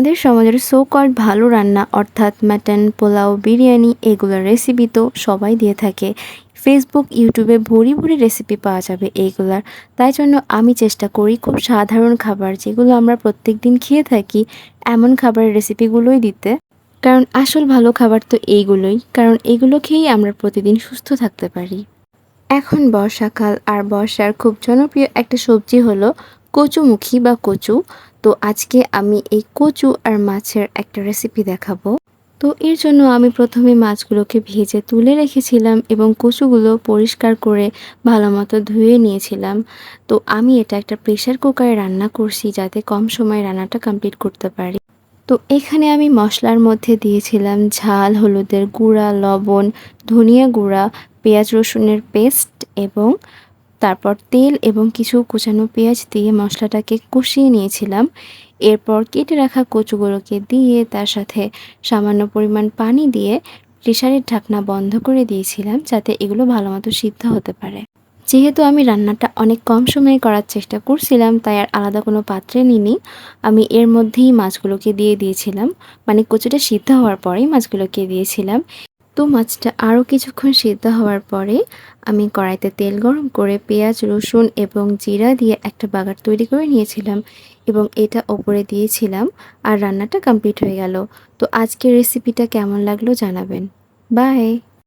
আমাদের সমাজের so called ভালো রান্না, অর্থাৎ মাটন পোলাও, বিরিয়ানি, এগুলোর রেসিপি তো সবাই দিয়ে থাকে। ফেসবুক ইউটিউবে ভরি ভরি রেসিপি পাওয়া যাবে এইগুলার তাই জন্য আমি চেষ্টা করি খুব সাধারণ খাবার যেগুলো আমরা প্রত্যেক দিন খেয়ে থাকি এমন খাবারের রেসিপিগুলোই দিতে। কারণ আসল ভালো খাবার তো এইগুলোই, কারণ এগুলো খেয়েই আমরা প্রতিদিন সুস্থ থাকতে পারি। এখন বর্ষাকাল, আর বর্ষার খুব জনপ্রিয় একটা সবজি হলো কচুমুখী বা কচু। তো আজকে আমি এই কচু আর মাছের একটা রেসিপি দেখাবো। তো এর জন্য আমি প্রথমে মাছগুলোকে ভেজে তুলে রেখেছিলাম এবং কচুগুলো পরিষ্কার করে ভালো মতো ধুয়ে নিয়েছিলাম। তো আমি এটা একটা প্রেশার কুকারে রান্না করছি যাতে কম সময়ে রান্নাটা কমপ্লিট করতে পারি। তো এখানে আমি মশলার মধ্যে দিয়েছিলাম ঝাল, হলুদের গুঁড়া, লবণ, ধনিয়া গুঁড়া, পেঁয়াজ রসুনের পেস্ট এবং তারপর তেল এবং কিছু কুচানো পেঁয়াজ দিয়ে মশলাটাকে কষিয়ে নিয়েছিলাম। এরপর কেটে রাখা কচুগুলোকে দিয়ে তার সাথে সামান্য পরিমাণ পানি দিয়ে প্রেশারের ঢাকনা বন্ধ করে দিয়েছিলাম যাতে এগুলো ভালো মতো সিদ্ধ হতে পারে। যেহেতু আমি রান্নাটা অনেক কম সময়ে করার চেষ্টা করছিলাম, তাই আর আলাদা কোনো পাত্রে নিইনি। আমি এর মধ্যেই মাছগুলোকে দিয়ে দিয়েছিলাম মানে কচুটা সিদ্ধ হওয়ার পরেই মাছগুলোকে দিয়েছিলাম। তো মাছটা আরও কিছুক্ষণ সিদ্ধ হওয়ার পরে আমি কড়াইতে তেল গরম করে পেঁয়াজ, রসুন এবং জিরা দিয়ে একটা বাগার তৈরি করে নিয়েছিলাম এবং এটা ওপরে দিয়েছিলাম আর রান্নাটা কমপ্লিট হয়ে গেল। তো আজকের রেসিপিটা কেমন লাগল জানাবেন। বাই!